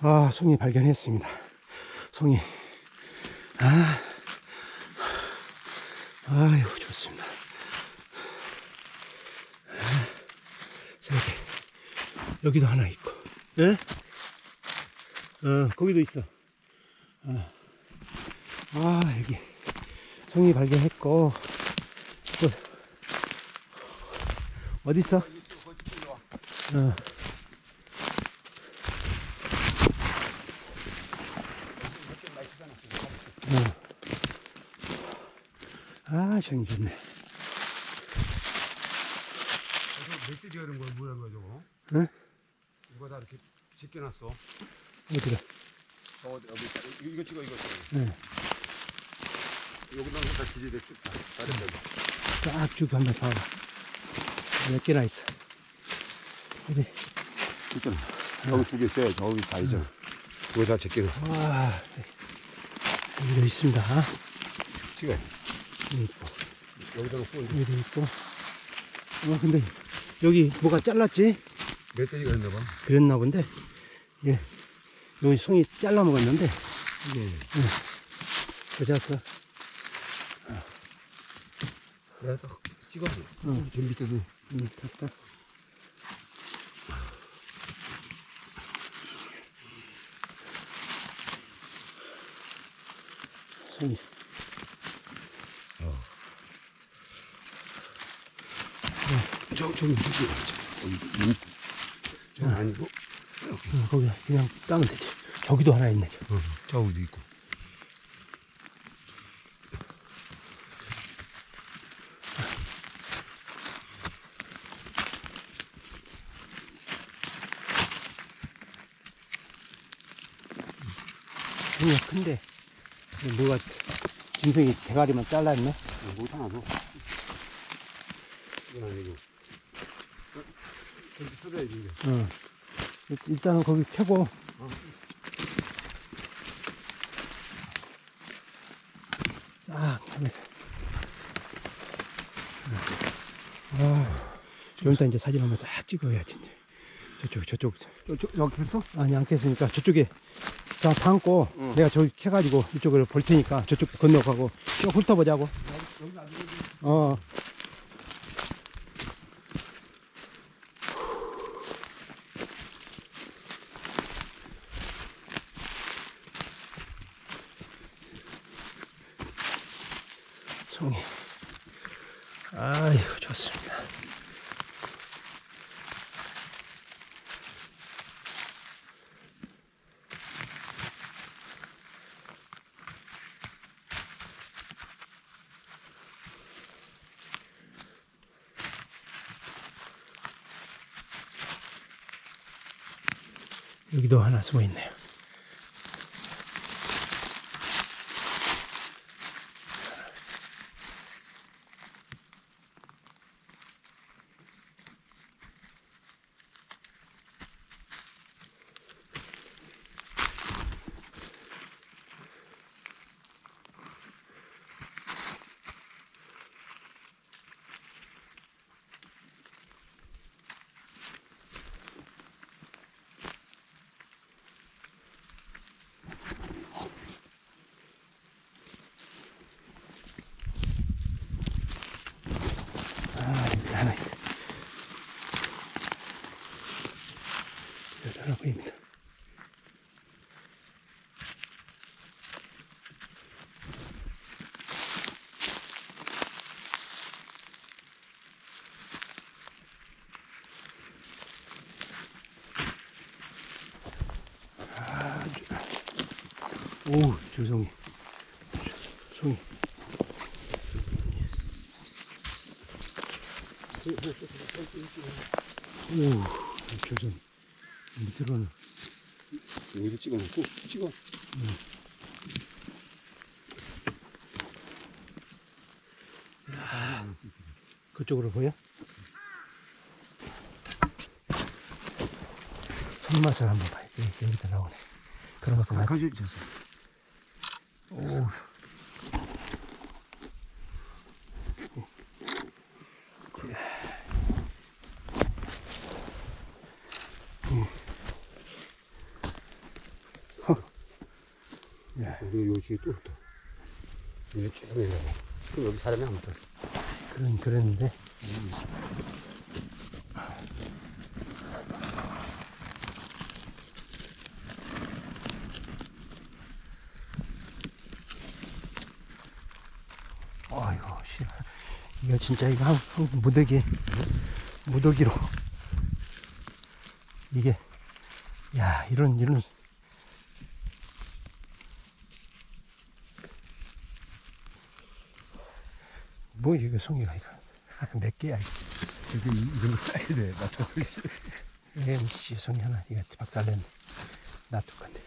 아, 송이 발견했습니다. 송이. 아, 아유, 좋습니다. 아, 세 개. 여기도 하나 있고. 예? 어, 거기도 있어. 아, 아 여기. 송이 발견했고. 또, 어디 있어? 어. 좋네. 멧돼지 하는 거 뭐야 이거 저거? 응? 이거 다 이렇게 제껴놨어. 어디가? 저거 여기 있다. 이거, 이거 찍어 이거. 찍어. 네. 여기다 다 기재돼 쭉다. 다른 쫙쭉 한번 봐봐. 몇 개나 있어. 어디? 있잖아. 저기 두 개 있어요. 저기 다 있잖아. 그거 다 제껴놨어. 와, 여기도 있습니다. 찍어. 여기 있고, 여기다 놓고 이제 여기도 있고. 어, 근데 여기 뭐가 잘랐지? 멧돼지가 있나 봐. 그랬나 본데. 예. 여기 송이 잘라 먹었는데, 네. 그자서 내가 딱 찍어서. 응. 저 밑에도 음, 됐다. 송이. 저 저기 저기 저기 저 아니고 어, 거기 그냥 따면 되지. 저기도 하나 있네. 저. 어, 저기도 있고. 송이가 큰데. 뭐가, 짐승이 대가리만 잘랐네? 못 하나도. 이건 아니고. 어? 저기 이제. 어. 일- 일단은 거기 켜고. 아, 참. 아, 좀 이따 이제 사진 한번 딱 찍어야지. 이제. 저쪽, 저쪽. 저, 저, 여기 했어? 아니, 안 켰으니까 저쪽에 다 담고 응. 내가 저기 켜가지고 이쪽으로 볼 테니까 저쪽 건너가고 쭉 훑어보자고. 어. 송이. 아유, 좋습니다. 여기도 하나 숨어 있네요. 저- 오, 조송이. 송이. 오, 조선. 밑으로는. 여기도 찍어놓고 찍어. 그쪽으로 보여? 손맛을 한번 봐야 돼. 여기다 나오네. 그런 것은 낫지. 가지 오. 야, 여기 요지 또, 또. 여기 쭉 내려가. 여기 사람이 아무도 없어. 그런, 그랬는데. 음. 이고, 씨. 이거 진짜 이거 한, 한 무더기, 무더기로. 이게, 야, 이런, 이런. 뭐, 이거 송이가 이거. 몇 개야, 이거. 이렇게 이 정도 쌓야 돼. 맞춰. 얘 씨, 송이 하나, 이거 박살냈네. 놔둘 건데.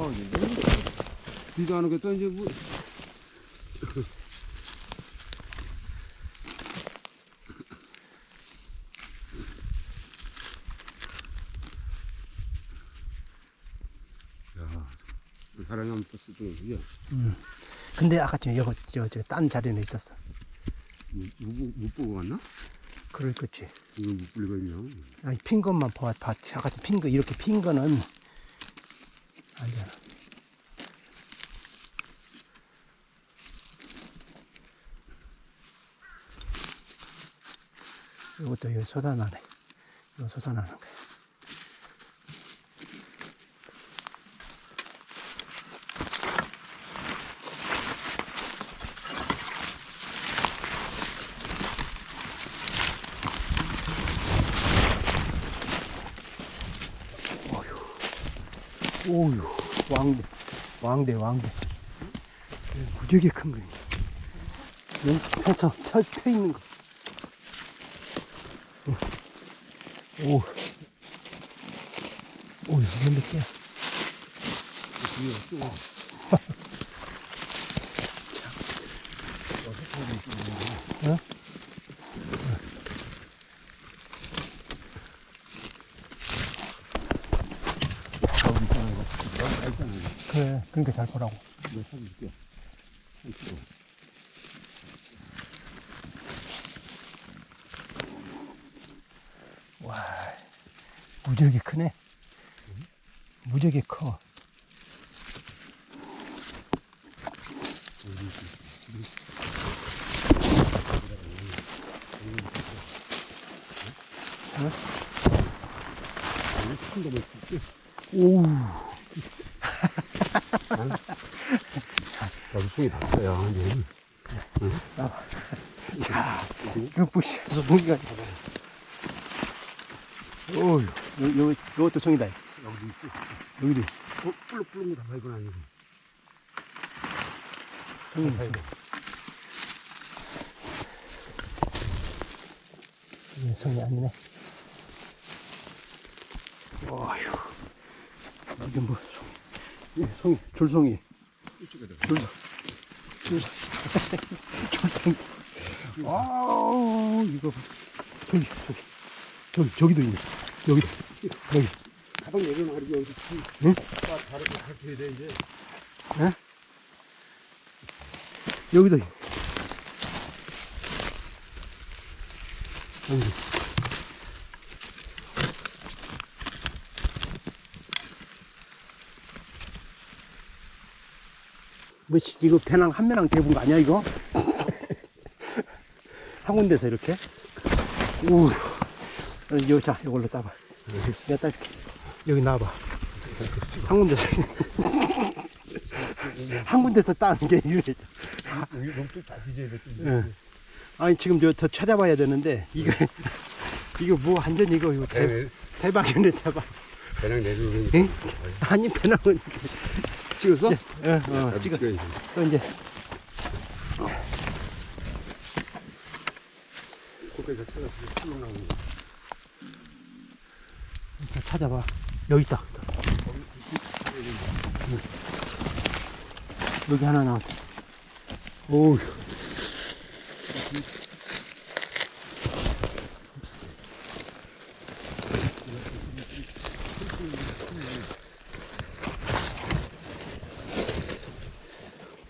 어, 이거. 비도 안 오겠다, 이제 뭐. 야, 붙었어, 또. 야, 음. 근데 아까 좀 여기, 저, 저, 딴 자리는 있었어. 못, 보고 갔나? 그럴 거지. 이거 못 불리가 있냐? 아니, 핀 것만 봐, 봐. 아까 핀 거, 이렇게 핀 거는, 아니잖아. 이것도 여기 솟아나네. 이거 솟아나는 거야. 오유, 왕대, 왕대, 왕대. 무지하게 큰 거야. 여기 펴서, 펴, 펴 있는 거. 오. 오, 이거 몇 개야? 어? 저기 있잖아, 이거. 다 있잖아, 이거. 그래, 그러니까 잘 보라고. 내가 사줄게. 한 킬로. 와, 무지하게 크네. 무지하게 커. 큰 거면 줄게. 오, 여기 송이 났어요, 이제. 야, 이거 부시에서 무기가. 오, 요, 요, 요것도 송이다. 여기도 있고. 여기도 어, 뿔룩뿔룩 다 이건 아니고. 송이. 이게 송이 아니네. 어휴, 이게 뭐. 예, 송이, 줄송이. 이쪽에다. 줄, 줄, 줄송이. 아우, 이거. 봐. 저기, 저기, 저기, 저기도 있네. 여기도, 여기. 가방 내려놔, 여기. 응? 다 다르게 살펴야 돼, 이제. 여기도 있네. 여기. 뭐, 씨, 이거 배낭 한 배낭 대본 거 아니야, 이거? 한 군데서 이렇게? 우, 요, 자, 이걸로 따봐. 내가 따줄게. 여기 놔봐. 한 군데서. 한 군데서 따는 게 이래. 여기 다 뒤져야 돼. 예. 아니 지금 저 더 찾아봐야 되는데 이거 이거 뭐 완전 이거 이거 대, 대박이네 대박. 배낭 내려오니까. 응? 아니 배낭은 찍었어? 예, 어, 나도 찍어. 찍어야지. 또 이제 거기까지 찾아서 쭉 나오는 거. 더 찾아봐. 여기 있다. 응. 여기 하나 나왔다. 오우.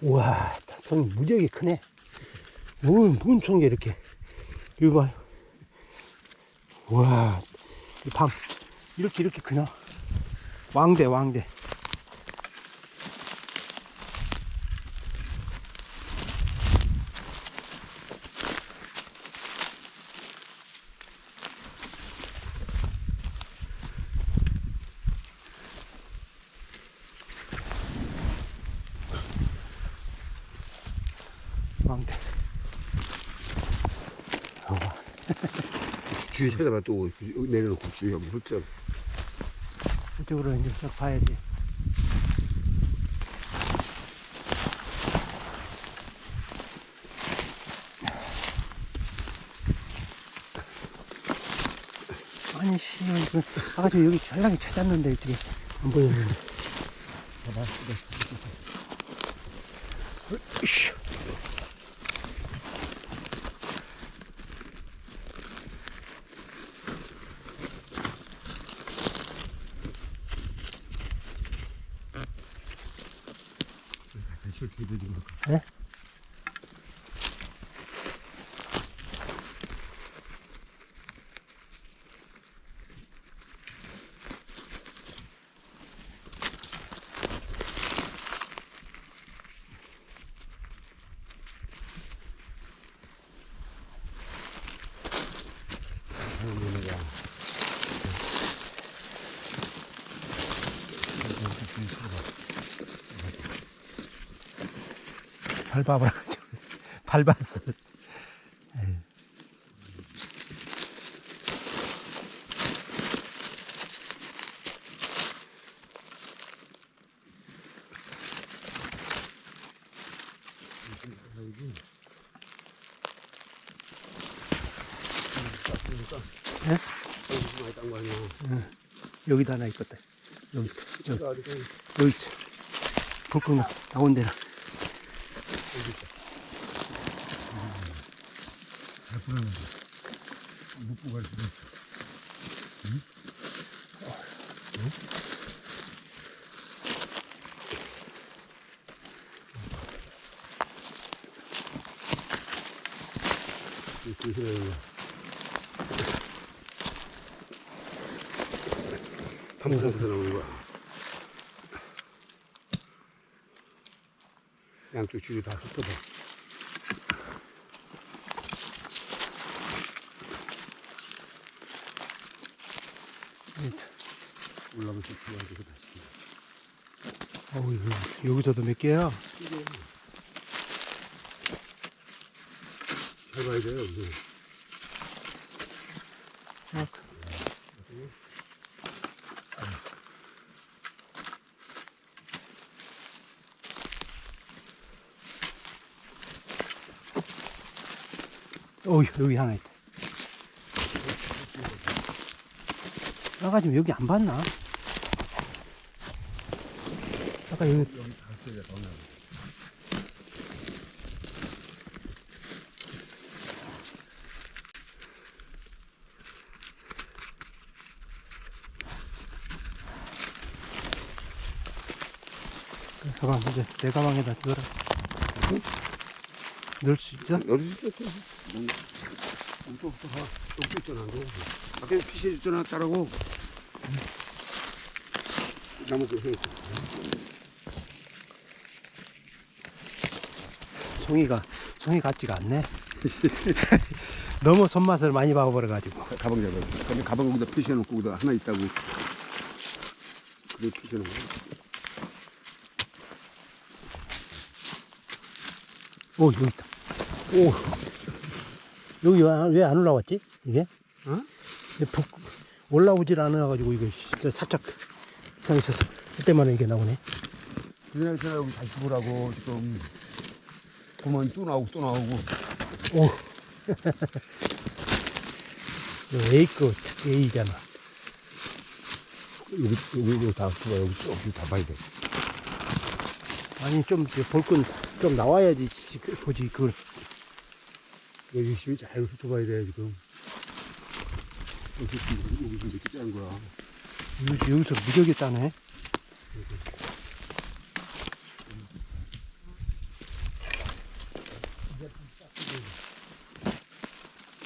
우와, 손이 무지하게 크네. 뭔, 뭔 총이 이렇게. 이거 봐요. 와, 이 밤, 이렇게, 이렇게 크냐? 왕대 왕대 봐봐. 주위 찾아봐 또 여기 내려놓고 주위 여기 훌쩍 이쪽으로 이제 쭉 봐야지. 아니 씨, 아까 저 여기 전락이 찾았는데 이쪽에 안 보였는데. 봐봐. 으쌰. 예? 밟아버려가지고 밟았어. 예? 여기다 하나 있겠다. 여기, 저기, 여기 있어. 불끈 나, 나온 데 는. 탐구상에서 나오는 거야 양쪽 줄이 다 흩어져 올라가서 주워가지고 다시 어우, 여기- 여기서도 몇 개야? 잘 봐야 돼요 이거. 어, 여기 하나 있다. 아까 지금 여기 안 봤나? 아까 여기 가방 이제 내 가방에다 넣어라. 넣을 수 있죠? 여기 있어 또또 봐. 또 있잖아 너. 밖에 피시 있잖아 따라고 나무 좀 해. 송이가 송이 같지가 않네. 너무 손맛을 많이 봐버려가지고. 가방 잡아. 가방 거기다 표시해놓고 거기다 하나 있다고. 그래 표시해놓은 거야. 오 여기 있다. 오 여기 왜 안 올라왔지? 이게? 어? 북 올라오질 않아가지고 이거 진짜 살짝 서 있어서 그때만 이게 나오네. 그냥 제가 여기 다시 보라고 지금 그만 또 나오고 또 나오고 오. A급 A잖아. 여기 여기 여기 다 여기 쭉 여기 다 봐야 돼. 아니 좀 볼건 좀 나와야지 씨, 그- 보지 그걸. 여기 열심히 잘 훑어봐야 돼 지금. 여기 여기 여기 이렇게 짜는 거야. 여기서, 무지하게 따네.